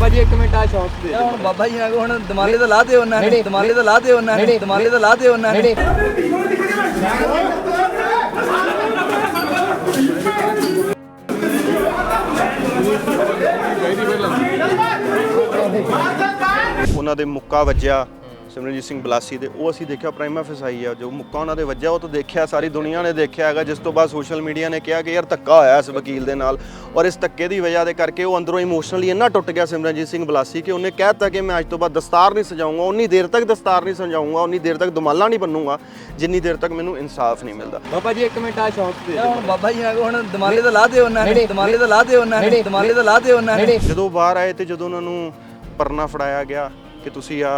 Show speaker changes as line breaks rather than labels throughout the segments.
ਬਾਬਾ ਜੀ ਇੱਕ ਮਿੰਟ ਆ ਸ਼ੌਂਕ ਦੇ।
ਹੁਣ ਬਾਬਾ ਜੀ ਨਾਲ ਹੁਣ ਦਿਮਾਲੇ ਤਾਂ ਲਾਤੇ ਉਹਨਾਂ ਨੇ ਦਿਮਾਲੇ ਤਾਂ ਲਾਤੇ ਉਹਨਾਂ ਨੇ ਦਿਮਾਲੇ ਤਾਂ ਲਾਤੇ ਉਹਨਾਂ ਨੇ।
ਉਹਨਾਂ ਦੇ ਮੁੱਕਾ ਵੱਜਿਆ। ਸਿਮਰਨਜੀਤ ਸਿੰਘ ਬਲਾਸੀ ਦੇ ਉਹ ਅਸੀਂ ਦੇਖਿਆ ਪ੍ਰਾਈਮਾ ਫਸਾਈ ਆ ਜੋ ਮੁੱਕਾ ਉਹਨਾਂ ਦੇ ਵੱਜਿਆ ਉਹ ਤਾਂ ਦੇਖਿਆ ਸਾਰੀ ਦੁਨੀਆ ਨੇ ਦੇਖਿਆ ਹੈਗਾ ਜਿਸ ਤੋਂ ਬਾਅਦ ਸੋਸ਼ਲ ਮੀਡੀਆ ਨੇ ਕਿਹਾ ਕਿ ਯਾਰ ਧੱਕਾ ਹੋਇਆ ਇਸ ਵਕੀਲ ਦੇ ਨਾਲ ਔਰ ਇਸ ਧੱਕੇ ਦੀ ਵਜ੍ਹਾ ਦੇ ਕਰਕੇ ਉਹ ਅੰਦਰੋਂ ਇਮੋਸ਼ਨਲੀ ਇੰਨਾ ਟੁੱਟ ਗਿਆ ਸਿਮਰਨਜੀਤ ਸਿੰਘ ਬਲਾਸੀ ਕਿ ਉਹਨੇ ਕਹਿਤਾ ਕਿ ਮੈਂ ਅੱਜ ਤੋਂ ਬਾਅਦ ਦਸਤਾਰ ਨਹੀਂ ਸਜਾਊਂਗਾ ਉਨੀ ਦੇਰ ਤੱਕ ਦਸਤਾਰ ਨਹੀਂ ਸਜਾਊਂਗਾ ਉਨੀ ਦੇਰ ਤੱਕ ਦੁਮਾਲਾ ਨਹੀਂ ਬੰਨੂਗਾ ਜਿੰਨੀ ਦੇਰ ਤੱਕ ਮੈਨੂੰ ਇਨਸਾਫ ਨਹੀਂ ਮਿਲਦਾ।
ਬਾਬਾ ਜੀ ਇੱਕ ਮਿੰਟ ਆ ਸ਼ੌਂਕ ਦੇ
ਹੁਣ ਬਾਬਾ ਜੀ ਹੁਣ ਦਿਮਾਲੇ ਤਾਂ ਲਾਤੇ ਉਹਨਾਂ
ਨਹੀਂ,
ਨੇ ਦਿਮਾਲੇ ਤਾਂ ਲਾਤੇ ਉਹਨਾਂ ਨੇ ਦਿਮਾਲੇ ਤਾਂ ਲਾਤੇ ਉਹਨਾਂ ਨੇ।
ਜਦੋਂ ਬਾਹਰ ਆਏ ਤੇ ਜਦੋਂ ਉਹਨਾਂ ਨੂੰ ਪਰਨਾ ਫੜਾਇਆ ਗਿਆ ਕਿ ਤੁਸੀਂ ਆ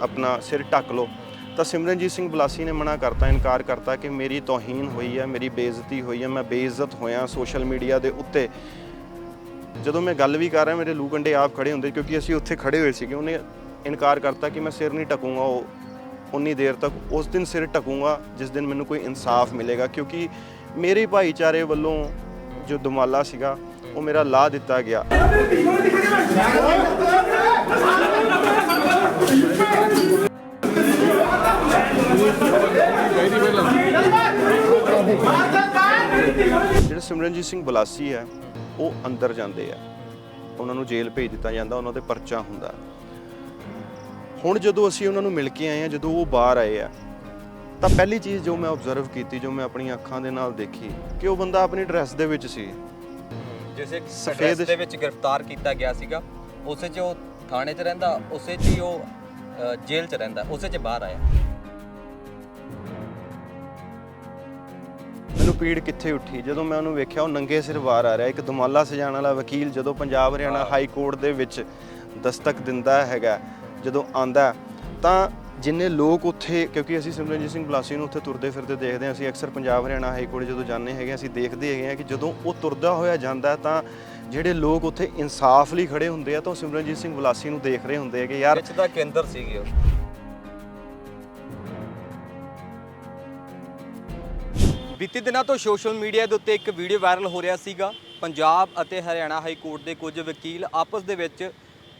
ਆਪਣਾ ਸਿਰ ਢੱਕ ਲਓ। ਤਾਂ ਸਿਮਰਨਜੀਤ ਸਿੰਘ ਬਲਾਸੀ ਨੇ ਮਨਾ ਕਰਤਾ, ਇਨਕਾਰ ਕਰਤਾ ਕਿ ਮੇਰੀ ਤੋਹੀਨ ਹੋਈ ਹੈ, ਮੇਰੀ ਬੇਇੱਜ਼ਤੀ ਹੋਈ ਹੈ, ਮੈਂ ਬੇਇੱਜ਼ਤ ਹੋਇਆ ਸੋਸ਼ਲ ਮੀਡੀਆ ਦੇ ਉੱਤੇ। ਜਦੋਂ ਮੈਂ ਗੱਲ ਵੀ ਕਰ ਰਿਹਾ, ਮੇਰੇ ਲੂ ਕੰਡੇ ਆਪ ਖੜੇ ਹੁੰਦੇ ਕਿਉਂਕਿ ਅਸੀਂ ਉੱਥੇ ਖੜੇ ਹੋਏ ਸੀਗੇ। ਉਹਨੇ ਇਨਕਾਰ ਕਰਤਾ ਕਿ ਮੈਂ ਸਿਰ ਨਹੀਂ ਢਕੂੰਗਾ, ਉਹ ਉਨੀ ਦੇਰ ਤੱਕ ਉਸ ਦਿਨ ਸਿਰ ਢਕੂੰਗਾ, ਜਿਸ ਦਿਨ ਮੈਨੂੰ ਕੋਈ ਇਨਸਾਫ ਮਿਲੇਗਾ। ਕਿਉਂਕਿ ਮੇਰੇ ਭਾਈਚਾਰੇ ਵੱਲੋਂ ਜੋ ਦੁਮਾਲਾ ਸੀਗਾ, ਉਹ ਮੇਰਾ ਲਾ ਦਿੱਤਾ ਗਿਆ। ਸਿਮਰਨਜੀਤ ਸਿੰਘ ਬਲਾਸੀ ਹੈ ਉਹ ਅੰਦਰ ਜਾਂਦੇ ਆ। ਉਹਨਾਂ ਨੂੰ ਜੇਲ੍ਹ ਭੇਜ ਦਿੱਤਾ ਜਾਂਦਾ ਉਹਨਾਂ ਤੇ ਪਰਚਾ ਹੁੰਦਾ। ਹੁਣ ਜਦੋਂ ਅਸੀਂ ਉਹਨਾਂ ਨੂੰ ਮਿਲ ਕੇ ਆਏ ਆ ਜਦੋਂ ਉਹ ਬਾਹਰ ਆਏ ਆ ਤਾਂ ਪਹਿਲੀ ਚੀਜ਼ ਜੋ ਮੈਂ ਆਬਜ਼ਰਵ ਕੀਤੀ ਜੋ ਮੈਂ ਆਪਣੀਆਂ ਅੱਖਾਂ ਦੇ ਨਾਲ ਦੇਖੀ ਕਿ ਉਹ ਬੰਦਾ ਆਪਣੀ ਡਰੈਸ ਦੇ ਵਿੱਚ ਸੀ।
ਜਿਸੇ
ਸਫੇਦ-
ਦੇ ਵਿੱਚ ਗ੍ਰਿਫਤਾਰ ਕੀਤਾ ਗਿਆ ਸੀਗਾ ਉਸੇ 'ਚ ਉਹ ਥਾਣੇ 'ਚ ਰਹਿੰਦਾ ਉਸੇ 'ਚ ਹੀ ਉਹ ਅ, ਜੇਲ੍ਹ 'ਚ ਰਹਿੰਦਾ ਉਸੇ 'ਚ ਬਾਹਰ ਆਇਆ।
ਮੈਨੂੰ ਪੀੜ ਕਿੱਥੇ ਉੱਠੀ? ਜਦੋਂ ਮੈਂ ਉਹਨੂੰ ਵੇਖਿਆ ਉਹ ਨੰਗੇ ਸਿਰ ਬਾਹਰ ਆ ਰਿਹਾ। ਇੱਕ ਦਮਾਲਾ ਸਜਾਉਣ ਵਾਲਾ ਵਕੀਲ ਜਦੋਂ ਪੰਜਾਬ ਹਰਿਆਣਾ ਹਾਈ ਕੋਰਟ ਦੇ ਵਿੱਚ ਦਸਤਕ ਦਿੰਦਾ ਹੈਗਾ ਜਦੋਂ ਆਂਦਾ ਤਾਂ ਜਿੰਨੇ ਲੋਕ ਉੱਥੇ ਕਿਉਂਕਿ ਅਸੀਂ ਸਿਮਰਨਜੀਤ ਸਿੰਘ ਬਲਾਸੀ ਨੂੰ ਉੱਥੇ ਤੁਰਦੇ ਫਿਰਦੇ ਦੇਖਦੇ ਹਾਂ ਅਸੀਂ ਅਕਸਰ ਪੰਜਾਬ ਹਰਿਆਣਾ ਹਾਈ ਕੋਰਟ ਜਦੋਂ ਜਾਂਦੇ ਹੈਗੇ ਅਸੀਂ ਦੇਖਦੇ ਹੈਗੇ ਹਾਂ ਕਿ ਜਦੋਂ ਉਹ ਤੁਰਦਾ ਹੋਇਆ ਜਾਂਦਾ ਤਾਂ ਜਿਹੜੇ ਲੋਕ ਉੱਥੇ ਇਨਸਾਫ ਲਈ ਖੜੇ ਹੁੰਦੇ ਆ ਤਾਂ ਉਹ ਸਿਮਰਨਜੀਤ ਸਿੰਘ ਬਲਾਸੀ ਨੂੰ ਦੇਖ ਰਹੇ ਹੁੰਦੇ ਆ ਕਿ ਯਾਰ
ਵਿੱਚ ਦਾ ਕੇਂਦਰ ਸੀਗੇ ਉਹ। ਬੀਤੇ ਦਿਨਾਂ ਤੋਂ ਸੋਸ਼ਲ ਮੀਡੀਆ ਦੇ ਉੱਤੇ ਇੱਕ ਵੀਡੀਓ ਵਾਇਰਲ ਹੋ ਰਿਹਾ ਸੀਗਾ। ਪੰਜਾਬ ਅਤੇ ਹਰਿਆਣਾ ਹਾਈ ਕੋਰਟ ਦੇ ਕੁਝ ਵਕੀਲ ਆਪਸ ਦੇ ਵਿੱਚ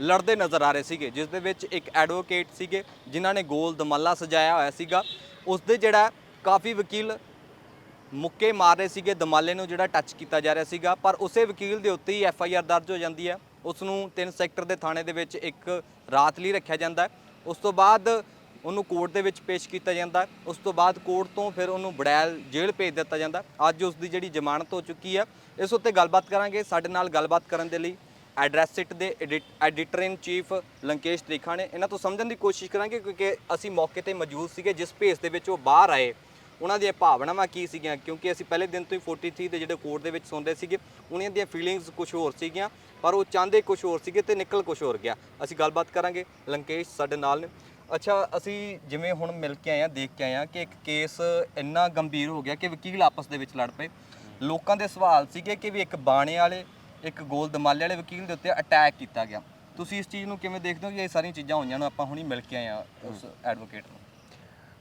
ਲੜਦੇ ਨਜ਼ਰ ਆ ਰਹੇ ਸੀਗੇ, ਜਿਸ ਦੇ ਵਿੱਚ ਇੱਕ ਐਡਵੋਕੇਟ ਸੀਗੇ, ਜਿਨ੍ਹਾਂ ਨੇ ਗੋਲ ਦਮਾਲਾ ਸਜਾਇਆ ਹੋਇਆ ਸੀਗਾ। ਉਸ ਦੇ ਜਿਹੜਾ ਕਾਫੀ ਵਕੀਲ ਮੁੱਕੇ ਮਾਰ ਰਹੇ ਸੀਗੇ, ਦਮਾਲੇ ਨੂੰ ਜਿਹੜਾ ਟੱਚ ਕੀਤਾ ਜਾ ਰਿਹਾ ਸੀਗਾ, ਪਰ ਉਸੇ ਵਕੀਲ ਦੇ ਉੱਤੇ ਹੀ ਐਫ ਆਈ ਆਰ ਦਰਜ ਹੋ ਜਾਂਦੀ ਹੈ। ਉਸ ਨੂੰ 3 ਸੈਕਟਰ ਦੇ ਥਾਣੇ ਦੇ ਵਿੱਚ ਇੱਕ ਰਾਤ ਲਈ ਰੱਖਿਆ ਜਾਂਦਾ ਹੈ। ਉਸ ਤੋਂ ਬਾਅਦ ਉਹਨੂੰ ਕੋਰਟ ਦੇ ਵਿੱਚ ਪੇਸ਼ ਕੀਤਾ ਜਾਂਦਾ। ਉਸ ਤੋਂ ਬਾਅਦ ਕੋਰਟ ਤੋਂ ਫਿਰ ਉਹਨੂੰ ਬੜੈਲ ਜੇਲ੍ਹ ਭੇਜ ਦਿੱਤਾ ਜਾਂਦਾ। ਅੱਜ ਉਸ ਦੀ ਜਿਹੜੀ ਜ਼ਮਾਨਤ ਹੋ ਚੁੱਕੀ ਹੈ, ਇਸ ਉੱਤੇ ਗੱਲਬਾਤ ਕਰਾਂਗੇ। ਸਾਡੇ ਨਾਲ ਗੱਲਬਾਤ ਕਰਨ ਦੇ ਲਈ ਐਡਰੈਸ ਇਟ ਦੇ editor in chief Lankesh Trikha ਨੇ। ਇਹਨਾਂ ਤੋਂ ਸਮਝਣ ਦੀ ਕੋਸ਼ਿਸ਼ ਕਰਾਂਗੇ ਕਿਉਂਕਿ ਅਸੀਂ ਮੌਕੇ ਤੇ ਮੌਜੂਦ ਸੀਗੇ, ਜਿਸ ਭੇਸ ਦੇ ਵਿੱਚ ਉਹ ਬਾਹਰ ਆਏ। ਉਹਨਾਂ ਦੀਆਂ ਭਾਵਨਾਵਾਂ ਕੀ ਸੀਗੀਆਂ? ਕਿਉਂਕਿ ਅਸੀਂ ਪਹਿਲੇ ਦਿਨ ਤੋਂ ਹੀ 43 ਦੇ ਜਿਹੜੇ ਕੋਰਟ ਦੇ ਵਿੱਚ ਸੁਣਦੇ ਸੀਗੇ, ਉਹਨਾਂ ਦੀਆਂ ਫੀਲਿੰਗਸ ਕੁਝ ਹੋਰ ਸੀਗੀਆਂ, ਪਰ ਉਹ ਚਾਹੁੰਦੇ ਕੁਝ ਹੋਰ ਸੀਗੇ ਤੇ ਨਿਕਲ ਕੁਝ ਹੋਰ ਗਿਆ। ਅਸੀਂ ਗੱਲਬਾਤ ਕਰਾਂਗੇ। ਲੰਕੇਸ਼ ਸਾਡੇ ਨਾਲ ਨੇ। ਅੱਛਾ ਅਸੀਂ ਜਿਵੇਂ ਹੁਣ ਮਿਲ ਕੇ ਆਏ ਆ ਦੇਖ ਕੇ ਆਏ ਆ ਕਿ ਇੱਕ ਕੇਸ ਇੰਨਾ ਗੰਭੀਰ ਹੋ ਗਿਆ ਕਿ ਵਕੀਲ ਆਪਸ ਦੇ ਵਿੱਚ ਲੜ ਪਏ। ਲੋਕਾਂ ਦੇ ਸਵਾਲ ਸੀਗੇ ਕਿ ਵੀ ਇੱਕ ਬਾਣੇ ਵਾਲੇ ਇੱਕ ਗੋਲ ਦਮਾਲੇ ਵਾਲੇ ਵਕੀਲ ਦੇ ਉੱਤੇ ਅਟੈਕ ਕੀਤਾ ਗਿਆ। ਤੁਸੀਂ ਇਸ ਚੀਜ਼ ਨੂੰ ਕਿਵੇਂ ਦੇਖਦੇ ਹੋ ਕਿ ਇਹ ਸਾਰੀਆਂ ਚੀਜ਼ਾਂ ਹੋਈਆਂ ਨੂੰ ਆਪਾਂ ਹੁਣੀ ਮਿਲ ਕੇ ਆਏ ਆ ਉਸ ਐਡਵੋਕੇਟ ਨੂੰ?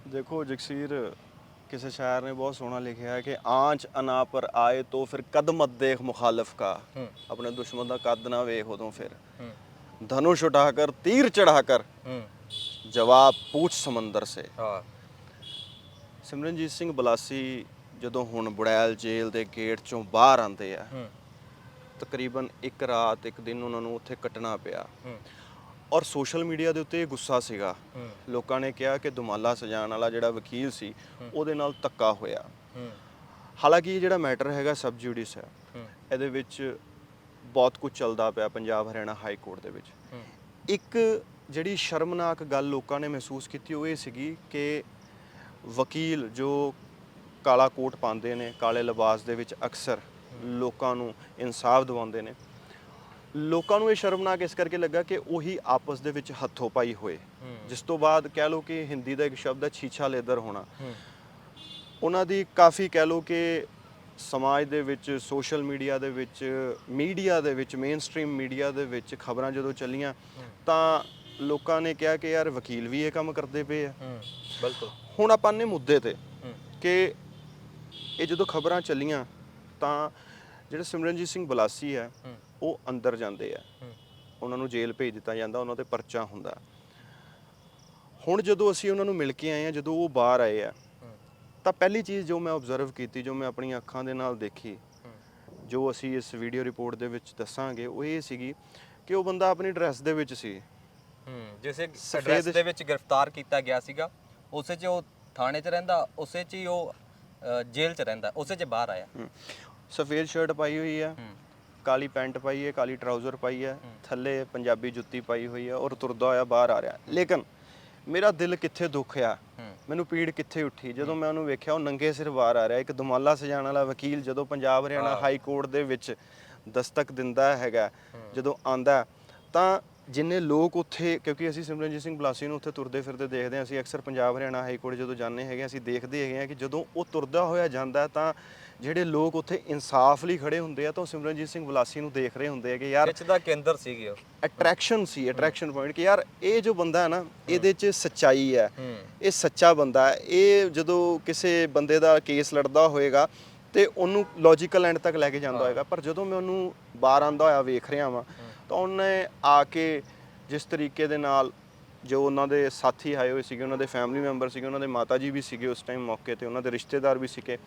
ਦੇਖੋ ਜਗਸੀਰ ਕਿਸੇ ਸ਼ਾਇਰ ਨੇ ਬਹੁਤ ਸੋਹਣਾ ਲਿਖਿਆ ਹੈ ਕਿ ਆਂਚ ਅਨਾ ਪਰ ਆਏ ਤੋ ਫਿਰ ਕਦਮਤ ਦੇਖ ਮੁਖਾਲਫ ਕਾ। ਆਪਣੇ ਦੁਸ਼ਮਣ ਦਾ ਕਦ ਨਾ ਵੇਖ ਉਦੋਂ ਫਿਰ।
ਧਨੁਸ਼
ਉਠਾ ਕਰ ਤੀਰ ਚੜਾ
ਕਰ।
ਜਵਾਬ पूछ ਸਮੁੰਦਰ ਸੇ।
ਹਾਂ।
ਸਿਮਰਨਜੀਤ ਸਿੰਘ ਬਲਾਸੀ ਜਦੋਂ ਹੁਣ ਬੁੜੈਲ ਜੇਲ੍ਹ ਦੇ ਗੇਟ ਚੋਂ ਬਾਹਰ ਆਉਂਦੇ ਆ ਤਕਰੀਬਨ ਇੱਕ ਰਾਤ ਇੱਕ ਦਿਨ ਉਹਨਾਂ ਨੂੰ ਉੱਥੇ ਕੱਟਣਾ ਪਿਆ। ਔਰ ਸੋਸ਼ਲ ਮੀਡੀਆ ਦੇ ਉੱਤੇ ਇਹ ਗੁੱਸਾ ਸੀਗਾ। ਲੋਕਾਂ ਨੇ ਕਿਹਾ ਕਿ ਦੁਮਾਲਾ ਸਜਾਉਣ ਵਾਲਾ ਜਿਹੜਾ ਵਕੀਲ ਸੀ ਉਹਦੇ ਨਾਲ ਧੱਕਾ ਹੋਇਆ। ਹਾਲਾਂਕਿ ਇਹ ਜਿਹੜਾ ਮੈਟਰ ਹੈਗਾ ਸਬ ਜੁਡਿਸ ਹੈ। ਇਹਦੇ ਵਿੱਚ ਬਹੁਤ ਕੁਝ ਚੱਲਦਾ ਪਿਆ ਪੰਜਾਬ ਹਰਿਆਣਾ ਹਾਈ ਕੋਰਟ ਦੇ ਵਿੱਚ। ਇੱਕ ਜਿਹੜੀ ਸ਼ਰਮਨਾਕ ਗੱਲ ਲੋਕਾਂ ਨੇ ਮਹਿਸੂਸ ਕੀਤੀ ਉਹ ਇਹ ਸੀਗੀ ਕਿ ਵਕੀਲ ਜੋ ਕਾਲਾ ਕੋਟ ਪਾਉਂਦੇ ਨੇ ਕਾਲੇ ਲਿਬਾਸ ਦੇ ਵਿੱਚ ਅਕਸਰ ਲੋਕਾਂ ਨੂੰ ਇਨਸਾਫ ਦਿਵਾਉਂਦੇ ਨੇ। ਲੋਕਾਂ ਨੂੰ ਇਹ ਸ਼ਰਮਨਾਕ ਇਸ ਕਰਕੇ ਲੱਗਾ ਕਿ ਉਹੀ ਆਪਸ ਦੇ ਵਿੱਚ ਹੱਥੋਂ ਪਾਈ ਹੋਏ। ਜਿਸ ਤੋਂ ਬਾਅਦ ਕਹਿ ਲਓ ਕਿ ਹਿੰਦੀ ਦਾ ਇੱਕ ਸ਼ਬਦ ਹੈ ਛੀਛਾ ਲੇਦਰ ਹੋਣਾ। ਉਹਨਾਂ ਦੀ ਕਾਫੀ ਕਹਿ ਲਓ ਕਿ ਸਮਾਜ ਦੇ ਵਿੱਚ ਸੋਸ਼ਲ ਮੀਡੀਆ ਦੇ ਵਿੱਚ ਮੀਡੀਆ ਦੇ ਵਿੱਚ ਮੇਨ ਸਟ੍ਰੀਮ ਮੀਡੀਆ ਦੇ ਵਿੱਚ ਖਬਰਾਂ ਜਦੋਂ ਚੱਲੀਆਂ ਤਾਂ ਲੋਕਾਂ ਨੇ ਕਿਹਾ ਕਿ ਯਾਰ ਵਕੀਲ ਵੀ ਇਹ ਕੰਮ ਕਰਦੇ ਪਏ ਆ।
ਹੂੰ ਬਿਲਕੁਲ।
ਹੁਣ ਆਪਾਂ ਨੇ ਮੁੱਦੇ ਤੇ ਕਿ ਇਹ ਜਦੋਂ ਖਬਰਾਂ ਚੱਲੀਆਂ ਤਾਂ ਜਿਹੜਾ ਸਿਮਰਨਜੀਤ ਸਿੰਘ ਬਲਾਸੀ ਹੈ
ਹੂੰ।
ਉਹ ਅੰਦਰ ਜਾਂਦੇ ਆ। ਉਹਨਾਂ ਨੂੰ ਜੇਲ੍ਹ ਭੇਜ ਦਿੱਤਾ ਜਾਂਦਾ ਉਹਨਾਂ ਤੇ ਪਰਚਾ ਹੁੰਦਾ। ਹੁਣ ਜਦੋਂ ਅਸੀਂ ਉਹਨਾਂ ਨੂੰ ਮਿਲ ਕੇ ਆਏ ਆ ਜਦੋਂ ਉਹ ਬਾਹਰ ਆਏ ਆ ਤਾਂ ਪਹਿਲੀ ਚੀਜ਼ ਜੋ ਮੈਂ ਆਬਜ਼ਰਵ ਕੀਤੀ ਜੋ ਮੈਂ ਆਪਣੀਆਂ ਅੱਖਾਂ ਦੇ ਨਾਲ ਦੇਖੀ ਜੋ ਅਸੀਂ ਇਸ ਵੀਡੀਓ ਰਿਪੋਰਟ ਦੇ ਵਿੱਚ ਦੱਸਾਂਗੇ ਉਹ ਇਹ ਸੀਗੀ ਕਿ ਉਹ ਬੰਦਾ ਆਪਣੀ ਡਰੈਸ ਦੇ ਵਿੱਚ ਸੀ।
ਹੂੰ ਜਿਸੇ ਐਡਰੈਸ ਦੇ ਵਿੱਚ ਗ੍ਰਿਫਤਾਰ ਕੀਤਾ ਗਿਆ ਸੀਗਾ ਉਸੇ 'ਚ ਉਹ ਥਾਣੇ 'ਚ ਰਹਿੰਦਾ ਉਸੇ 'ਚ ਹੀ ਉਹ ਅ, ਜੇਲ੍ਹ 'ਚ ਰਹਿੰਦਾ ਉਸੇ 'ਚ ਬਾਹਰ ਆਇਆ।
ਹਮ, ਸਫੇਦ ਸ਼ਰਟ ਪਾਈ ਹੋਈ ਹੈ
ਹੂੰ।
ਕਾਲੀ ਪੈਂਟ ਪਾਈ ਹੈ ਕਾਲੀ ਟਰਾਊਜ਼ਰ ਪਾਈ ਹੈ ਥੱਲੇ ਪੰਜਾਬੀ ਜੁੱਤੀ ਪਾਈ ਹੋਈ ਹੈ ਔਰ ਤੁਰਦਾ ਹੋਇਆ ਬਾਹਰ ਆ ਰਿਹਾ। ਲੇਕਿਨ ਮੇਰਾ ਦਿਲ ਕਿੱਥੇ ਦੁੱਖ ਆ?
ਹੂੰ।
ਮੈਨੂੰ ਪੀੜ ਕਿੱਥੇ ਉੱਠੀ? ਜਦੋਂ ਮੈਂ ਉਹਨੂੰ ਵੇਖਿਆ ਉਹ ਨੰਗੇ ਸਿਰ ਬਾਹਰ ਆ ਰਿਹਾ ਇੱਕ ਦੁਮਾਲਾ ਸਜਾਉਣ ਵਾਲਾ ਵਕੀਲ ਜਦੋਂ ਪੰਜਾਬ ਹਰਿਆਣਾ ਹਾਈ ਕੋਰਟ ਦੇ ਵਿੱਚ ਦਸਤਕ ਦਿੰਦਾ ਹੈਗਾ ਜਦੋਂ ਆਂਦਾ ਤਾਂ ਜਿੰਨੇ ਲੋਕ ਉੱਥੇ ਕਿਉਂਕਿ ਅਸੀਂ ਸਿਮਰਨਜੀਤ ਸਿੰਘ ਬਲਾਸੀ ਨੂੰ ਉੱਥੇ ਤੁਰਦੇ ਫਿਰਦੇ ਦੇਖਦੇ ਹਾਂ ਅਸੀਂ ਅਕਸਰ ਪੰਜਾਬ ਹਰਿਆਣਾ ਹਾਈ ਕੋਰਟ ਜਦੋਂ ਜਾਂਦੇ ਹੈਗੇ ਅਸੀਂ ਦੇਖਦੇ ਹੈਗੇ ਹਾਂ ਕਿ ਜਦੋਂ ਉਹ ਤੁਰਦਾ ਹੋਇਆ ਜਾਂਦਾ ਤਾਂ ਜਿਹੜੇ ਲੋਕ ਉੱਥੇ ਇਨਸਾਫ ਲਈ ਖੜੇ ਹੁੰਦੇ ਆ ਤਾਂ ਉਹ ਸਿਮਰਨਜੀਤ ਸਿੰਘ ਬਲਾਸੀ ਨੂੰ ਦੇਖ ਰਹੇ ਹੁੰਦੇ ਆ ਕਿ ਯਾਰ
ਖਿੱਚ ਦਾ ਕੇਂਦਰ ਸੀਗੇ ਉਹ।
ਅਟਰੈਕਸ਼ਨ ਸੀ ਅਟਰੈਕਸ਼ਨ ਪੁਆਇੰਟ ਕਿ ਯਾਰ ਇਹ ਜੋ ਬੰਦਾ ਹੈ ਨਾ ਇਹਦੇ 'ਚ ਸੱਚਾਈ ਹੈ।
ਹੂੰ।
ਇਹ ਸੱਚਾ ਬੰਦਾ ਹੈ। ਇਹ ਜਦੋਂ ਕਿਸੇ ਬੰਦੇ ਦਾ ਕੇਸ ਲੜਦਾ ਹੋਏਗਾ ਤੇ ਉਹਨੂੰ ਲੌਜੀਕਲ ਐਂਡ ਤੱਕ ਲੈ ਕੇ ਜਾਂਦਾ ਹੋਏਗਾ। ਪਰ ਜਦੋਂ ਮੈਂ ਉਹਨੂੰ ਬਾਹਰ ਆਂਦਾ ਹੋਇਆ ਵੇਖ ਰਿਹਾ ਵਾਂ ਤਾਂ ਉਹਨੇ ਆ ਕੇ ਜਿਸ ਤਰੀਕੇ ਦੇ ਨਾਲ ਜੋ ਉਹਨਾਂ ਦੇ ਸਾਥੀ ਆਏ ਹੋਏ ਸੀਗੇ ਉਹਨਾਂ ਦੇ ਫੈਮਿਲੀ ਮੈਂਬਰ ਸੀਗੇ ਉਹਨਾਂ ਦੇ ਮਾਤਾ ਜੀ ਵੀ ਸੀਗੇ ਉਸ ਟਾਈਮ ਮੌਕੇ ਤੇ ਉਹਨਾਂ ਦੇ ਰਿਸ਼ਤੇਦਾਰ ਵੀ ਸੀਗੇ।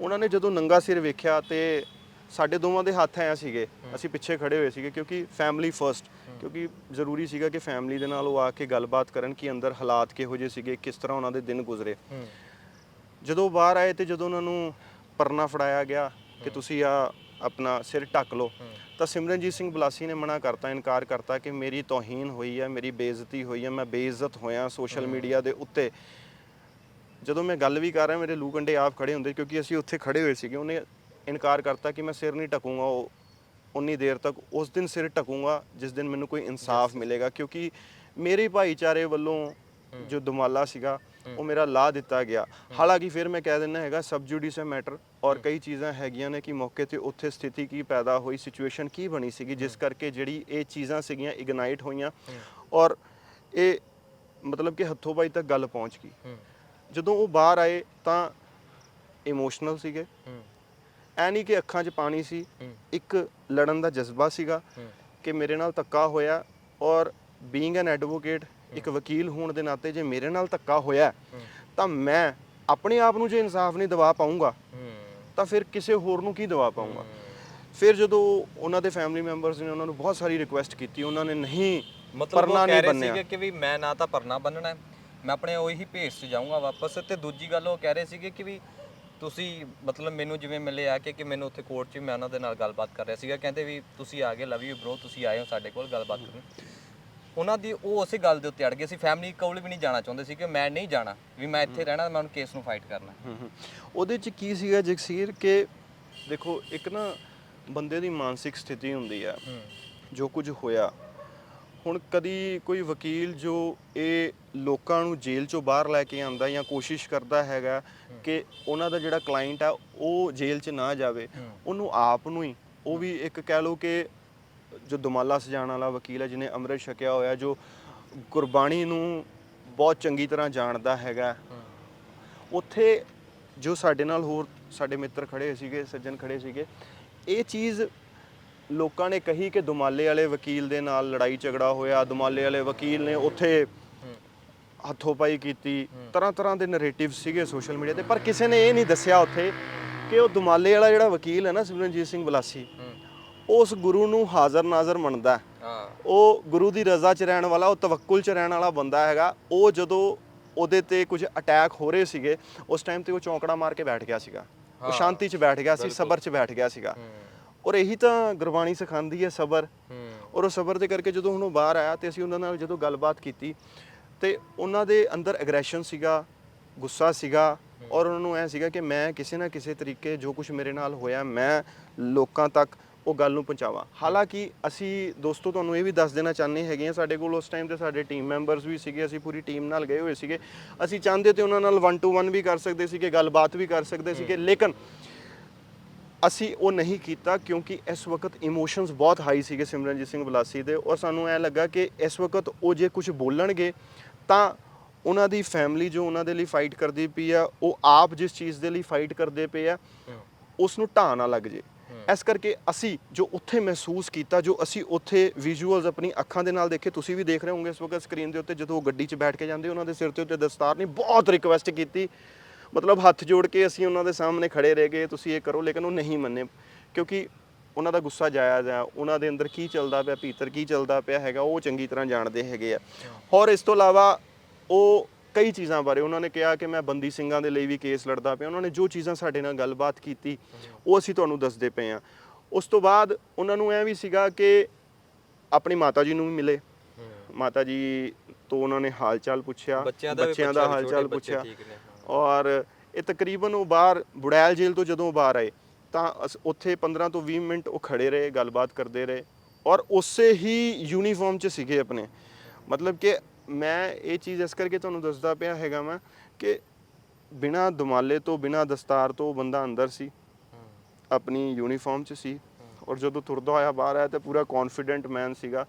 ਉਹਨਾਂ ਨੇ ਜਦੋਂ ਨੰਗਾ ਸਿਰ ਵੇਖਿਆ ਤੇ ਸਾਡੇ ਦੋਵਾਂ ਦੇ ਹੱਥ ਆਇਆ ਸੀਗੇ ਅਸੀਂ ਪਿੱਛੇ ਖੜੇ ਹੋਏ ਸੀਗੇ ਕਿਉਂਕਿ ਫੈਮਿਲੀ ਫਰਸਟ ਕਿਉਂਕਿ ਜ਼ਰੂਰੀ ਸੀਗਾ ਕਿ ਫੈਮਿਲੀ ਦੇ ਨਾਲ ਉਹ ਆ ਕੇ ਗੱਲਬਾਤ ਕਰਨ ਕਿ ਅੰਦਰ ਹਾਲਾਤ ਕਿਹੋ ਜਿਹੇ ਸੀਗੇ ਕਿਸ ਤਰ੍ਹਾਂ ਉਹਨਾਂ ਦੇ ਦਿਨ ਗੁਜ਼ਰੇ। ਜਦੋਂ ਬਾਹਰ ਆਏ ਤੇ ਜਦੋਂ ਉਹਨਾਂ ਨੂੰ ਪਰਨਾ ਫੜਾਇਆ ਗਿਆ ਕਿ ਤੁਸੀਂ ਆ ਆਪਣਾ ਸਿਰ ਢੱਕ ਲਓ। ਤਾਂ ਸਿਮਰਨਜੀਤ ਸਿੰਘ ਬਲਾਸੀ ਨੇ ਮਨਾ ਕਰਤਾ, ਇਨਕਾਰ ਕਰਤਾ ਕਿ ਮੇਰੀ ਤੋਹੀਨ ਹੋਈ ਹੈ, ਮੇਰੀ ਬੇਇੱਜ਼ਤੀ ਹੋਈ ਹੈ, ਮੈਂ ਬੇਇੱਜ਼ਤ ਹੋਇਆ ਸੋਸ਼ਲ ਮੀਡੀਆ ਦੇ ਉੱਤੇ। ਜਦੋਂ ਮੈਂ ਗੱਲ ਵੀ ਕਰ ਰਿਹਾ, ਮੇਰੇ ਲੂ ਕੰਡੇ ਆਪ ਖੜੇ ਹੁੰਦੇ ਕਿਉਂਕਿ ਅਸੀਂ ਉੱਥੇ ਖੜੇ ਹੋਏ ਸੀਗੇ। ਉਹਨੇ ਇਨਕਾਰ ਕਰਤਾ ਕਿ ਮੈਂ ਸਿਰ ਨਹੀਂ ਢਕੂੰਗਾ, ਉਹ ਉਨੀ ਦੇਰ ਤੱਕ ਉਸ ਦਿਨ ਸਿਰ ਢਕੂੰਗਾ, ਜਿਸ ਦਿਨ ਮੈਨੂੰ ਕੋਈ ਇਨਸਾਫ ਮਿਲੇਗਾ। ਕਿਉਂਕਿ ਮੇਰੇ ਭਾਈਚਾਰੇ ਵੱਲੋਂ ਜੋ ਦੁਮਾਲਾ ਸੀਗਾ ਉਹ ਮੇਰਾ ਲਾ ਦਿੱਤਾ ਗਿਆ। ਹਾਲਾਂਕਿ ਫਿਰ ਮੈਂ ਕਹਿ ਦਿੰਦਾ ਹੈਗਾ ਸਬ ਜੁਡੀਸ ਮੈਟਰ ਔਰ ਕਈ ਚੀਜ਼ਾਂ ਹੈਗੀਆਂ ਨੇ ਕਿ ਮੌਕੇ ਤੇ ਉੱਥੇ ਸਥਿਤੀ ਕੀ ਪੈਦਾ ਹੋਈ ਸਿਚੁਏਸ਼ਨ ਕੀ ਬਣੀ ਸੀਗੀ, ਜਿਸ ਕਰਕੇ ਜਿਹੜੀ ਇਹ ਚੀਜ਼ਾਂ ਸੀਗੀਆਂ ਇਗਨਾਈਟ ਹੋਈਆਂ ਔਰ ਇਹ ਮਤਲਬ ਕਿ ਹੱਥੋਂ ਬਾਈ ਤੱਕ ਗੱਲ ਪਹੁੰਚ ਗਈ। ਜਦੋਂ ਉਹ ਬਾਹਰ ਆਏ ਤਾਂ ਇਮੋਸ਼ਨਲ ਸੀਗੇ।
ਹੂੰ
ਐ ਨਹੀਂ ਕਿ ਅੱਖਾਂ 'ਚ ਪਾਣੀ ਸੀ, ਇੱਕ ਲੜਨ ਦਾ ਜਜ਼ਬਾ ਸੀਗਾ ਕਿ ਮੇਰੇ ਨਾਲ ਧੱਕਾ ਹੋਇਆ ਔਰ ਬੀਇੰਗ ਐਨ ਐਡਵੋਕੇਟ ਇੱਕ ਵਕੀਲ ਹੋਣ ਦੇ ਨਾਤੇ ਜੇ ਮੇਰੇ ਨਾਲ ਧੱਕਾ ਹੋਇਆ ਤਾਂ ਮੈਂ ਆਪਣੇ ਆਪ ਨੂੰ ਜੇ ਇਨਸਾਫ ਨਹੀਂ ਦਵਾ ਪਾਉਂਗਾ ਤਾਂ ਫਿਰ ਕਿਸੇ ਹੋਰ ਨੂੰ ਕੀ ਦਵਾ ਪਾਉਂਗਾ ਫਿਰ ਜਦੋਂ ਉਹਨਾਂ ਦੇ ਫੈਮਿਲੀ ਮੈਂਬਰਸ ਨੇ ਉਹਨਾਂ ਨੂੰ ਬਹੁਤ ਸਾਰੀ ਰਿਕੁਐਸਟ ਕੀਤੀ ਉਹਨਾਂ ਨੇ ਨਹੀਂ
ਮਤਲਬ
ਪਰਨਾ
ਉਹ
ਨਹੀਂ
ਕਹਿ ਰਹੇ
ਬੰਨਿਆ।
ਕਿ ਵੀ ਮੈਂ ਨਾ ਤਾਂ ਪਰਨਾ ਬੰਨਣਾ ਮੈਂ ਆਪਣੇ ਉਹੀ ਭੇਸ 'ਚ ਜਾਊਂਗਾ ਵਾਪਸ ਤੇ ਦੂਜੀ ਗੱਲ ਉਹ ਕਹਿ ਰਹੇ ਸੀਗੇ ਕਿ ਵੀ ਤੁਸੀਂ ਮਤਲਬ ਮੈਨੂੰ ਜਿਵੇਂ ਮਿਲੇ ਆ ਕੇ ਕਿ ਮੈਨੂੰ ਉੱਥੇ ਕੋਰਟ 'ਚ ਮੈਂ ਉਹਨਾਂ ਦੇ ਨਾਲ ਗੱਲਬਾਤ ਕਰ ਰਿਹਾ ਸੀਗਾ ਕਹਿੰਦੇ ਵੀ ਤੁਸੀਂ ਆ ਗਏ ਲਵ ਯੂ ਬ్రో ਤੁਸੀਂ ਆਏ ਹੋ ਸਾਡੇ ਕੋਲ ਗੱਲਬਾਤ ਕਰਨ। ਉਹਨਾਂ ਦੀ ਉਹ ਉਸੇ ਗੱਲ ਦੇ ਉੱਤੇ ਅੜ ਗਏ ਸੀ। ਫੈਮਿਲੀ ਕੋਲ ਵੀ ਨਹੀਂ ਜਾਣਾ ਚਾਹੁੰਦੇ ਸੀ ਕਿ ਮੈਂ ਨਹੀਂ ਜਾਣਾ ਵੀ ਮੈਂ ਇੱਥੇ ਰਹਿਣਾ ਮੈਂ ਉਹਨੂੰ ਕੇਸ ਨੂੰ ਫਾਈਟ ਕਰਨਾ।
ਉਹਦੇ ਚ ਕੀ ਸੀਗਾ ਜਗਸੀਰ ਕਿ ਦੇਖੋ ਇੱਕ ਨਾ ਬੰਦੇ ਦੀ ਮਾਨਸਿਕ ਸਥਿਤੀ ਹੁੰਦੀ ਆ ਜੋ ਕੁਝ ਹੋਇਆ। ਹੁਣ ਕਦੀ ਕੋਈ ਵਕੀਲ ਜੋ ਇਹ ਲੋਕਾਂ ਨੂੰ ਜੇਲ੍ਹ ਚੋਂ ਬਾਹਰ ਲੈ ਕੇ ਆਂਦਾ ਜਾਂ ਕੋਸ਼ਿਸ਼ ਕਰਦਾ ਹੈਗਾ ਕਿ ਉਹਨਾਂ ਦਾ ਜਿਹੜਾ ਕਲਾਇੰਟ ਆ ਉਹ ਜੇਲ੍ਹ 'ਚ ਨਾ ਜਾਵੇ। ਉਹਨੂੰ ਆਪ ਨੂੰ ਹੀ ਉਹ ਵੀ ਇੱਕ ਕਹਿ ਲਓ ਕਿ ਜੋ ਦੁਮਾਲਾ ਸਜਾਉਣ ਵਾਲਾ ਵਕੀਲ ਹੈ, ਜਿਹਨੇ ਅੰਮ੍ਰਿਤ ਛਕਿਆ ਹੋਇਆ, ਜੋ ਗੁਰਬਾਣੀ ਨੂੰ ਬਹੁਤ ਚੰਗੀ ਤਰ੍ਹਾਂ ਜਾਣਦਾ ਹੈਗਾ। ਉੱਥੇ ਜੋ ਸਾਡੇ ਨਾਲ ਹੋਰ ਸਾਡੇ ਮਿੱਤਰ ਖੜੇ ਸੀਗੇ, ਸੱਜਣ ਖੜੇ ਸੀਗੇ, ਇਹ ਚੀਜ਼ ਲੋਕਾਂ ਨੇ ਕਹੀ ਕਿ ਦੁਮਾਲੇ ਵਾਲੇ ਵਕੀਲ ਦੇ ਨਾਲ ਲੜਾਈ ਝਗੜਾ ਹੋਇਆ, ਦੁਮਾਲੇ ਵਾਲੇ ਵਕੀਲ ਨੇ ਉੱਥੇ ਹੱਥੋਂ ਪਾਈ ਕੀਤੀ ਤਰ੍ਹਾਂ ਤਰ੍ਹਾਂ ਦੇ ਨੈਰੇਟਿਵ ਸੀਗੇ ਸੋਸ਼ਲ ਮੀਡੀਆ ਤੇ, ਪਰ ਕਿਸੇ ਨੇ ਇਹ ਨਹੀਂ ਦੱਸਿਆ ਉੱਥੇ ਕਿ ਉਹ ਦੁਮਾਲੇ ਵਾਲਾ ਜਿਹੜਾ ਵਕੀਲ ਹੈ ਨਾ ਸਿਮਰਨਜੀਤ ਸਿੰਘ ਬਲਾਸੀ ਉਸ ਗੁਰੂ ਨੂੰ ਹਾਜ਼ਰ ਨਾਜ਼ਰ ਮੰਨਦਾ ਹੈ। ਉਹ ਗੁਰੂ ਦੀ ਰਜ਼ਾ 'ਚ ਰਹਿਣ ਵਾਲਾ ਉਹ ਤਵੱਕੁਲ 'ਚ ਰਹਿਣ ਵਾਲਾ ਬੰਦਾ ਹੈਗਾ। ਉਹ ਜਦੋਂ ਉਹਦੇ ਤੇ ਕੁਝ ਅਟੈਕ ਹੋ ਰਹੇ ਸੀਗੇ ਉਸ ਟਾਈਮ ਤੇ ਉਹ ਚੌਂਕੜਾ ਮਾਰ ਕੇ ਬੈਠ ਗਿਆ ਸੀਗਾ। ਉਹ ਸ਼ਾਂਤੀ 'ਚ ਬੈਠ ਗਿਆ ਸੀ ਸਬਰ 'ਚ ਬੈਠ ਗਿਆ ਸੀਗਾ। ਔਰ ਇਹੀ ਤਾਂ ਗੁਰਬਾਣੀ ਸਿਖਾਉਂਦੀ ਹੈ ਸਬਰ। ਔਰ ਉਹ ਸਬਰ ਦੇ ਕਰਕੇ ਜਦੋਂ ਹੁਣ ਉਹ ਬਾਹਰ ਆਇਆ ਤੇ ਅਸੀਂ ਉਹਨਾਂ ਨਾਲ ਜਦੋਂ ਗੱਲਬਾਤ ਕੀਤੀ ਤੇ ਉਹਨਾਂ ਦੇ ਅੰਦਰ ਐਗਰੈਸ਼ਨ ਸੀਗਾ ਗੁੱਸਾ ਸੀਗਾ ਔਰ ਉਹਨਾਂ ਨੂੰ ਐ ਸੀਗਾ ਕਿ ਮੈਂ ਕਿਸੇ ਨਾ ਕਿਸੇ ਤਰੀਕੇ ਜੋ ਕੁਝ ਮੇਰੇ ਨਾਲ ਹੋਇਆ ਮੈਂ ਲੋਕਾਂ ਤੱਕ ਉਹ ਗੱਲ ਨੂੰ ਪਹੁੰਚਾਵਾਂ। ਹਾਲਾਂਕਿ ਅਸੀਂ ਦੋਸਤੋ ਤੁਹਾਨੂੰ ਇਹ ਵੀ ਦੱਸ ਦੇਣਾ ਚਾਹੁੰਦੇ ਹੈਗੇ ਆ ਸਾਡੇ ਕੋਲ ਉਸ ਟਾਈਮ ਤੇ ਸਾਡੇ ਟੀਮ ਮੈਂਬਰਸ ਵੀ ਸੀਗੇ ਅਸੀਂ ਪੂਰੀ ਟੀਮ ਨਾਲ ਗਏ ਹੋਏ ਸੀਗੇ। ਅਸੀਂ ਚਾਹੁੰਦੇ ਤੇ ਉਹਨਾਂ ਨਾਲ 1 ਟੂ 1 ਵੀ ਕਰ ਸਕਦੇ ਸੀਗੇ ਗੱਲਬਾਤ ਵੀ ਕਰ ਸਕਦੇ ਸੀਗੇ ਲੇਕਿਨ ਅਸੀਂ ਉਹ ਨਹੀਂ ਕੀਤਾ ਕਿਉਂਕਿ ਇਸ ਵਕਤ ਇਮੋਸ਼ਨਸ ਬਹੁਤ ਹਾਈ ਸੀਗੇ ਸਿਮਰਨਜੀਤ ਸਿੰਘ ਬਲਾਸੀ ਦੇ ਔਰ ਸਾਨੂੰ ਐ ਲੱਗਾ ਕਿ ਇਸ ਵਕਤ ਉਹ ਜੇ ਕੁਝ ਬੋਲਣਗੇ ਤਾਂ ਉਹਨਾਂ ਦੀ ਫੈਮਿਲੀ ਜੋ ਉਹਨਾਂ ਦੇ ਲਈ ਫਾਈਟ ਕਰਦੀ ਪਈ ਆ ਉਹ ਆਪ ਜਿਸ ਚੀਜ਼ ਦੇ ਲਈ ਫਾਈਟ ਕਰਦੇ ਪਏ ਆ ਉਸ ਨੂੰ ਢਾਹ ਨਾ ਲੱਗ ਜੇ। ਇਸ ਕਰਕੇ ਅਸੀਂ ਜੋ ਉੱਥੇ ਮਹਿਸੂਸ ਕੀਤਾ, ਜੋ ਅਸੀਂ ਉੱਥੇ ਵਿਜ਼ੂਅਲਸ ਆਪਣੀ ਅੱਖਾਂ ਦੇ ਨਾਲ ਦੇਖੇ, ਤੁਸੀਂ ਵੀ ਦੇਖ ਰਹੇ ਹੋਵੋਗੇ ਇਸ ਵਕਤ ਸਕਰੀਨ ਦੇ ਉੱਤੇ, ਜਦੋਂ ਉਹ ਗੱਡੀ 'ਚ ਬੈਠ ਕੇ ਜਾਂਦੇ, ਉਹਨਾਂ ਦੇ ਸਿਰ ਤੇ ਉੱਤੇ ਦਸਤਾਰ ਨਹੀਂ ਬਹੁਤ ਰਿਕਵੈਸਟ ਕੀਤੀ। ਮਤਲਬ ਹੱਥ ਜੋੜ ਕੇ ਅਸੀਂ ਉਹਨਾਂ ਦੇ ਸਾਹਮਣੇ ਖੜੇ ਰਹਿ ਗਏ, ਤੁਸੀਂ ਇਹ ਕਰੋ, ਲੇਕਿਨ ਉਹ ਨਹੀਂ ਮੰਨੇ। ਕਿਉਂਕਿ ਉਹਨਾਂ ਦਾ ਗੁੱਸਾ ਜਾਇਜ਼ ਆ ਉਹਨਾਂ ਦੇ ਅੰਦਰ ਕੀ ਚੱਲਦਾ ਪਿਆ, ਭੀਤਰ ਕੀ ਚੱਲਦਾ ਪਿਆ ਹੈਗਾ, ਉਹ ਚੰਗੀ ਤਰ੍ਹਾਂ ਜਾਣਦੇ ਹੈਗੇ ਆ। ਔਰ ਇਸ ਤੋਂ ਇਲਾਵਾ ਉਹ ਕਈ ਚੀਜ਼ਾਂ ਬਾਰੇ ਉਹਨਾਂ ਨੇ ਕਿਹਾ ਕਿ ਮੈਂ ਬੰਦੀ ਸਿੰਘਾਂ ਦੇ ਲਈ ਵੀ ਕੇਸ ਲੜਦਾ ਪਿਆ। ਉਹਨਾਂ ਨੇ ਜੋ ਚੀਜ਼ਾਂ ਸਾਡੇ ਨਾਲ ਗੱਲਬਾਤ ਕੀਤੀ ਉਹ ਅਸੀਂ ਤੁਹਾਨੂੰ ਦੱਸਦੇ ਪਏ ਆ ਉਸ ਤੋਂ ਬਾਅਦ ਉਹਨਾਂ ਨੂੰ ਇਹ ਵੀ ਸੀਗਾ ਕਿ ਆਪਣੀ ਮਾਤਾ ਜੀ ਨੂੰ ਵੀ ਮਿਲੇ। ਮਾਤਾ ਜੀ ਤੋਂ ਉਹਨਾਂ ਨੇ ਹਾਲ ਚਾਲ ਪੁੱਛਿਆ
ਬੱਚਿਆਂ ਦਾ ਪੁੱਛਿਆ,
ਹਾਲ ਚਾਲ ਪੁੱਛਿਆ। ਔਰ ਇਹ ਤਕਰੀਬਨ ਉਹ ਬਾਹਰ ਬੁੜੈਲ ਜੇਲ੍ਹ ਤੋਂ ਜਦੋਂ ਬਾਹਰ ਆਏ ਤਾਂ ਉੱਥੇ 15 ਤੋਂ 20 ਮਿੰਟ ਉਹ ਖੜੇ ਰਹੇ ਗੱਲਬਾਤ ਕਰਦੇ ਰਹੇ। ਔਰ ਉਸੇ ਹੀ ਯੂਨੀਫਾਰਮ 'ਚ ਸੀਗੇ ਆਪਣੇ। ਮਤਲਬ ਕਿ ਮੈਂ ਇਹ ਚੀਜ਼ ਇਸ ਕਰਕੇ ਤੁਹਾਨੂੰ ਦੱਸਦਾ ਪਿਆ ਹੈਗਾ ਮੈਂ ਕਿ ਬਿਨਾ ਦੁਮਾਲੇ ਤੋਂ ਬਿਨਾ ਦਸਤਾਰ ਤੋਂ ਉਹ ਬੰਦਾ ਅੰਦਰ ਸੀ। ਆਪਣੀ ਯੂਨੀਫਾਰਮ 'ਚ ਸੀ। ਔਰ ਜਦੋਂ ਤੁਰਦਾ ਹੋਇਆ ਬਾਹਰ ਆਇਆ ਤੇ ਪੂਰਾ ਕੌਨਫੀਡੈਂਟ ਮੈਨ ਸੀਗਾ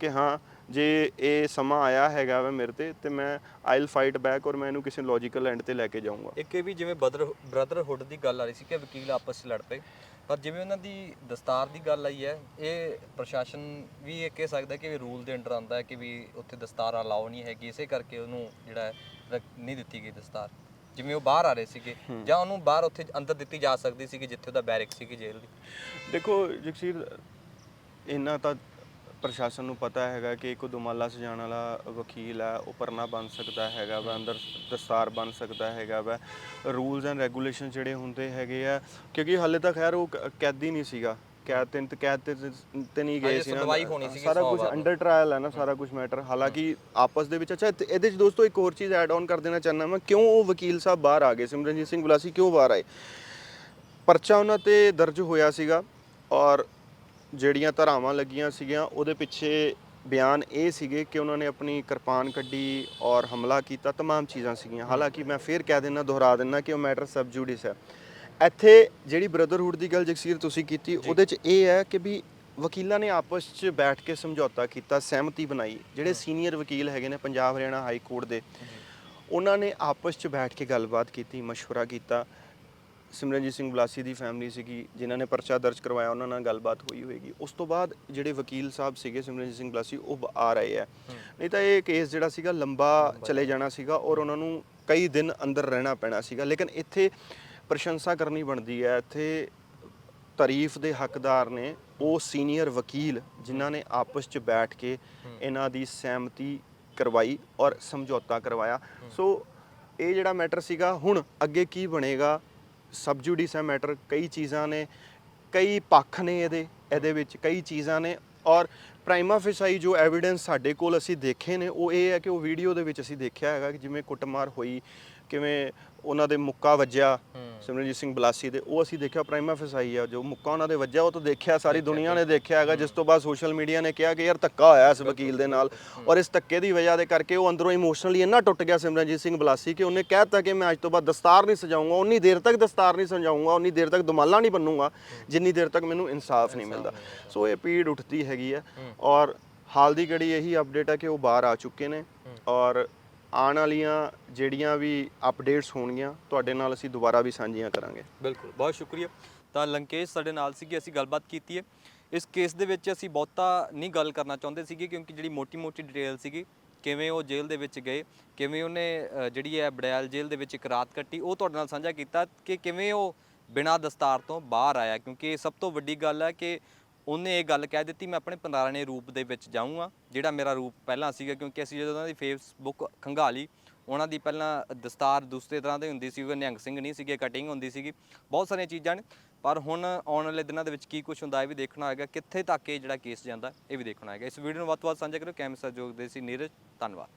ਕਿ ਹਾਂ ਜੇ ਇਹ ਸਮਾਂ ਆਇਆ ਹੈਗਾ ਵਾ ਮੇਰੇ ਤੇ ਤੇ ਮੈਂ ਆਈਲ ਫਾਈਟ ਬੈਕ ਔਰ ਮੈਂ ਇਹਨੂੰ ਕਿਸੇ ਲੌਜੀਕਲ ਐਂਡ ਤੇ ਲੈ ਕੇ ਜਾਊਂਗਾ।
ਇੱਕ ਇਹ ਵੀ ਜਿਵੇਂ ਬ੍ਰਦਰਹੁੱਡ ਦੀ ਗੱਲ ਆ ਰਹੀ ਸੀ ਕਿ ਵਕੀਲ ਆਪਸ 'ਚ ਲੜ ਪਏ। ਪਰ ਜਿਵੇਂ ਉਹਨਾਂ ਦੀ ਦਸਤਾਰ ਦੀ ਗੱਲ ਆਈ ਹੈ ਇਹ ਪ੍ਰਸ਼ਾਸਨ ਵੀ ਇਹ ਕਹਿ ਸਕਦਾ ਕਿ ਵੀ ਰੂਲ ਦੇ ਅੰਡਰ ਆਉਂਦਾ ਹੈ ਕਿ ਵੀ ਉੱਥੇ ਦਸਤਾਰ ਅਲਾਉ ਨਹੀਂ ਹੈਗੀ ਇਸੇ ਕਰਕੇ ਉਹਨੂੰ ਜਿਹੜਾ ਹੈ ਰੱਖ- ਨਹੀਂ ਦਿੱਤੀ ਗਈ ਦਸਤਾਰ। ਜਿਵੇਂ ਉਹ ਬਾਹਰ ਆ ਰਹੇ ਸੀਗੇ ਜਾਂ ਉਹਨੂੰ ਬਾਹਰ ਉੱਥੇ ਅੰਦਰ ਦਿੱਤੀ ਜਾ ਸਕਦੀ ਸੀ ਜਿੱਥੇ ਉਹਦਾ ਬੈਰਿਕ ਸੀਗੀ ਜੇਲ੍ਹ ਦੀ।
ਦੇਖੋ ਜਗਸੀਰ ਇੰਨਾ ਤਾਂ ਪ੍ਰਸ਼ਾਸਨ ਨੂੰ ਪਤਾ ਹੈਗਾ ਕਿ ਇੱਕ ਦੁਮਾਲਾ ਸਜਾਉਣ ਵਾਲਾ ਵਕੀਲ ਹੈ ਉਹ ਪਰਨਾ ਬਣ ਸਕਦਾ ਹੈਗਾ ਵਾ ਅੰਦਰ ਦਸਤਾਰ ਬਣ ਸਕਦਾ ਹੈਗਾ ਵਾ। ਰੂਲਸ ਐਂਡ ਰੈਗੂਲੇਸ਼ਨ ਜਿਹੜੇ ਹੁੰਦੇ ਹੈਗੇ ਆ ਕਿਉਂਕਿ ਹਾਲੇ ਤੱਕ ਖੈਰ ਉਹ ਕੈਦੀ ਨਹੀਂ ਸੀਗਾ। ਕੈਦ ਤੇ ਕੈਦ ਤੇ ਤੇ ਨਹੀਂ ਗਏ ਸੀ ਸਾਰਾ ਕੁਝ। ਅੰਡਰ ਟ੍ਰਾਇਲ ਹੈ ਨਾ ਸਾਰਾ ਕੁਝ ਮੈਟਰ ਹਾਲਾਂਕਿ ਆਪਸ ਦੇ ਵਿੱਚ ਅੱਛਾ ਤੇ ਇਹਦੇ ਚ ਦੋਸਤੋ ਇੱਕ ਹੋਰ ਚੀਜ਼ ਐਡ ਆਨ ਕਰ ਦੇਣਾ ਚਾਹੁੰਦਾ ਮੈਂ ਕਿਉਂ ਉਹ ਵਕੀਲ ਸਾਹਿਬ ਬਾਹਰ ਆ ਗਏ? ਸਿਮਰਨਜੀਤ ਸਿੰਘ ਬੁਲਾਸੀ ਕਿਉਂ ਬਾਹਰ ਆਏ? ਪਰਚਾ ਉਹਨਾਂ ਤੇ ਦਰਜ ਹੋਇਆ ਸੀਗਾ ਔਰ ਜਿਹੜੀਆਂ ਧਾਰਾਵਾਂ ਲੱਗੀਆਂ ਸੀਗੀਆਂ ਉਹਦੇ ਪਿੱਛੇ ਬਿਆਨ ਇਹ ਸੀਗੇ ਕਿ ਉਹਨਾਂ ਨੇ ਆਪਣੀ ਕਿਰਪਾਨ ਕੱਢੀ ਔਰ ਹਮਲਾ ਕੀਤਾ तमाम ਚੀਜ਼ਾਂ ਸੀਗੀਆਂ ਹਾਲਾਂਕਿ ਮੈਂ ਫੇਰ ਕਹਿ ਦਿੰਦਾ ਦੁਹਰਾ ਦਿੰਦਾ ਕਿ ਉਹ ਮੈਟਰ ਸਬ ਜੂਡਿਸ ਹੈ ਇੱਥੇ ਜਿਹੜੀ ਬ੍ਰਦਰਹੁੱਡ ਦੀ ਗੱਲ ਜਗਸੀਰ ਤੁਸੀਂ ਕੀਤੀ ਉਹਦੇ 'ਚ ਇਹ ਹੈ ਕਿ ਵੀ ਵਕੀਲਾਂ ਨੇ ਆਪਸ 'ਚ ਬੈਠ ਕੇ ਸਮਝੌਤਾ ਕੀਤਾ ਸਹਿਮਤੀ ਬਣਾਈ ਜਿਹੜੇ ਸੀਨੀਅਰ ਵਕੀਲ ਹੈਗੇ ਨੇ ਪੰਜਾਬ ਹਰਿਆਣਾ ਹਾਈ ਕੋਰਟ ਦੇ ਉਹਨਾਂ ਨੇ ਆਪਸ 'ਚ ਬੈਠ ਕੇ ਗੱਲਬਾਤ ਕੀਤੀ ਮਸ਼ਵਰਾ ਕੀਤਾ ਸਿਮਰਨਜੀਤ ਸਿੰਘ ਬਲਾਸੀ ਦੀ ਫੈਮਿਲੀ ਸੀਗੀ ਜਿਨ੍ਹਾਂ ਨੇ ਪਰਚਾ ਦਰਜ ਕਰਵਾਇਆ ਉਹਨਾਂ ਨਾਲ ਗੱਲਬਾਤ ਹੋਈ ਹੋਏਗੀ। ਉਸ ਤੋਂ ਬਾਅਦ ਜਿਹੜੇ ਵਕੀਲ ਸਾਹਿਬ ਸੀਗੇ ਸਿਮਰਨਜੀਤ ਸਿੰਘ ਬਲਾਸੀ ਉਹ ਆ ਰਹੇ ਆ। ਨਹੀਂ ਤਾਂ ਇਹ ਕੇਸ ਜਿਹੜਾ ਸੀਗਾ ਲੰਬਾ ਚਲੇ ਜਾਣਾ ਸੀਗਾ ਔਰ ਉਹਨਾਂ ਨੂੰ ਕਈ ਦਿਨ ਅੰਦਰ ਰਹਿਣਾ ਪੈਣਾ ਸੀਗਾ। ਲੇਕਿਨ ਇੱਥੇ ਪ੍ਰਸ਼ੰਸਾ ਕਰਨੀ ਬਣਦੀ ਹੈ। ਇੱਥੇ ਤਾਰੀਫ ਦੇ ਹੱਕਦਾਰ ਨੇ ਉਹ ਸੀਨੀਅਰ ਵਕੀਲ ਜਿਨ੍ਹਾਂ ਨੇ ਆਪਸ 'ਚ ਬੈਠ ਕੇ ਇਹਨਾਂ ਦੀ ਸਹਿਮਤੀ ਕਰਵਾਈ ਔਰ ਸਮਝੌਤਾ ਕਰਵਾਇਆ। ਸੋ ਇਹ ਜਿਹੜਾ ਮੈਟਰ ਸੀਗਾ ਹੁਣ ਅੱਗੇ ਕੀ ਬਣੇਗਾ ਸਬਜੂਡਿਸ ਹੈ ਮੈਟਰ, ਕਈ ਚੀਜ਼ਾਂ ਨੇ, ਕਈ ਪੱਖ ਨੇ ਇਹਦੇ ਇਹਦੇ ਵਿੱਚ ਕਈ ਚੀਜ਼ਾਂ ਨੇ ਔਰ ਪ੍ਰਾਈਮਾ ਫਿਸਾਈ ਜੋ ਐਵੀਡੈਂਸ ਸਾਡੇ ਕੋਲ ਅਸੀਂ ਦੇਖੇ ਨੇ, ਉਹ ਇਹ ਹੈ ਕਿ ਉਹ ਵੀਡੀਓ ਦੇ ਵਿੱਚ ਅਸੀਂ ਦੇਖਿਆ ਹੈਗਾ ਕਿ ਜਿਵੇਂ ਕੁੱਟਮਾਰ ਹੋਈ, ਕਿਵੇਂ ਉਹਨਾਂ ਦੇ ਮੁੱਕਾ ਵੱਜਿਆ ਸਿਮਰਨਜੀਤ ਸਿੰਘ ਬਲਾਸੀ ਦੇ ਉਹ ਅਸੀਂ ਦੇਖਿਆ ਪ੍ਰਾਈਮਾ ਫਿਸਾਈ ਆ ਜੋ ਮੁੱਕਾ ਉਹਨਾਂ ਦੇ ਵੱਜਿਆ ਉਹ ਤਾਂ ਦੇਖਿਆ ਸਾਰੀ ਦੁਨੀਆ ਨੇ ਦੇਖਿਆ। ਹੈਗਾ ਜਿਸ ਤੋਂ ਬਾਅਦ ਸੋਸ਼ਲ ਮੀਡੀਆ ਨੇ ਕਿਹਾ ਕਿ ਯਾਰ ਧੱਕਾ ਹੋਇਆ ਇਸ ਵਕੀਲ ਦੇ ਨਾਲ। ਔਰ ਇਸ ਧੱਕੇ ਦੀ ਵਜ੍ਹਾ ਦੇ ਕਰਕੇ ਉਹ ਅੰਦਰੋਂ ਇਮੋਸ਼ਨਲੀ ਇੰਨਾ ਟੁੱਟ ਗਿਆ ਸਿਮਰਨਜੀਤ ਸਿੰਘ ਬਲਾਸੀ ਕਿ ਉਹਨੇ ਕਹਿਤਾ ਕਿ ਮੈਂ ਅੱਜ ਤੋਂ ਬਾਅਦ ਦਸਤਾਰ ਨਹੀਂ ਸਜਾਊਂਗਾ ਉਨੀ ਦੇਰ ਤੱਕ ਦਸਤਾਰ ਨਹੀਂ ਸਜਾਊਂਗਾ ਉਨੀ ਦੇਰ ਤੱਕ ਦੁਮਾਲਾ ਨਹੀਂ ਬੰਨੂਗਾ ਜਿੰਨੀ ਦੇਰ ਤੱਕ ਮੈਨੂੰ ਇਨਸਾਫ ਨਹੀਂ ਮਿਲਦਾ। ਸੋ ਇਹ ਪੀੜ ਉੱਠਦੀ ਹੈਗੀ ਹੈ ਔਰ ਹਾਲ ਦੀ ਘੜੀ ਇਹੀ ਅਪਡੇਟ ਹੈ ਕਿ ਉਹ ਬਾਹਰ ਆ ਚੁੱਕੇ ਨੇ ਔਰ ਆਉਣ ਵਾਲੀਆਂ ਜਿਹੜੀਆਂ ਵੀ ਅਪਡੇਟਸ ਹੋਣਗੀਆਂ ਤੁਹਾਡੇ ਨਾਲ ਅਸੀਂ ਦੁਬਾਰਾ ਵੀ ਸਾਂਝੀਆਂ ਕਰਾਂਗੇ।
ਬਿਲਕੁਲ ਬਹੁਤ ਸ਼ੁਕਰੀਆ। ਤਾਂ ਲੰਕੇਸ਼ ਸਾਡੇ ਨਾਲ ਸੀਗੇ ਅਸੀਂ ਗੱਲਬਾਤ ਕੀਤੀ ਹੈ। ਇਸ ਕੇਸ ਦੇ ਵਿੱਚ ਅਸੀਂ ਬਹੁਤਾ ਨਹੀਂ ਗੱਲ ਕਰਨਾ ਚਾਹੁੰਦੇ ਸੀਗੇ ਕਿਉਂਕਿ ਜਿਹੜੀ ਮੋਟੀ-ਮੋਟੀ ਡਿਟੇਲ ਸੀਗੀ ਕਿਵੇਂ ਉਹ ਜੇਲ੍ਹ ਦੇ ਵਿੱਚ ਗਏ ਕਿਵੇਂ ਉਹਨੇ ਅ, ਜਿਹੜੀ ਹੈ ਬੜਿਆਲ ਜੇਲ੍ਹ ਦੇ ਵਿੱਚ ਇੱਕ ਰਾਤ ਕੱਟੀ ਉਹ ਤੁਹਾਡੇ ਨਾਲ ਸਾਂਝਾ ਕੀਤਾ ਕਿ ਕਿਵੇਂ ਉਹ ਬਿਨਾਂ ਦਸਤਾਰ ਤੋਂ ਬਾਹਰ ਆਇਆ ਕਿਉਂਕਿ ਸਭ ਤੋਂ ਵੱਡੀ ਗੱਲ ਹੈ ਕਿ ਉਹਨੇ ਇਹ ਗੱਲ ਕਹਿ ਦਿੱਤੀ, ਮੈਂ ਆਪਣੇ ਪੁਰਾਣੇ ਰੂਪ ਦੇ ਵਿੱਚ ਜਾਊਂਗਾ, ਜਿਹੜਾ ਮੇਰਾ ਰੂਪ ਪਹਿਲਾਂ ਸੀਗਾ, ਕਿਉਂਕਿ ਅਸੀਂ ਜਦੋਂ ਉਹਨਾਂ ਦੀ ਫੇਸਬੁੱਕ ਖੰਗਾਲੀ ਉਹਨਾਂ ਦੀ ਪਹਿਲਾਂ ਦਸਤਾਰ ਦੂਸਰੇ ਤਰ੍ਹਾਂ ਦੀ ਹੁੰਦੀ ਸੀ, ਉਹ ਨਿਹੰਗ ਸਿੰਘ ਨਹੀਂ ਸੀਗੇ ਕਟਿੰਗ ਹੁੰਦੀ ਸੀਗੀ, ਬਹੁਤ ਸਾਰੀਆਂ ਚੀਜ਼ਾਂ ਨੇ, ਪਰ ਹੁਣ ਆਉਣ ਵਾਲੇ ਦਿਨਾਂ ਦੇ ਵਿੱਚ ਕੀ ਕੁਝ ਹੁੰਦਾ, ਇਹ ਵੀ ਦੇਖਣਾ ਹੋਏਗਾ ਕਿੱਥੇ ਤੱਕ ਇਹ ਜਿਹੜਾ ਕੇਸ ਜਾਂਦਾ, ਇਹ ਵੀ ਦੇਖਣਾ ਹੋਏਗਾ ਇਸ ਵੀਡੀਓ ਨੂੰ ਵੱਧ ਤੋਂ ਵੱਧ ਸਾਂਝਾ ਕਰੋ ਕੈਮਰਾ ਸਹਿਯੋਗ ਦੇ ਸੀ ਨੀਰਜ, ਧੰਨਵਾਦ।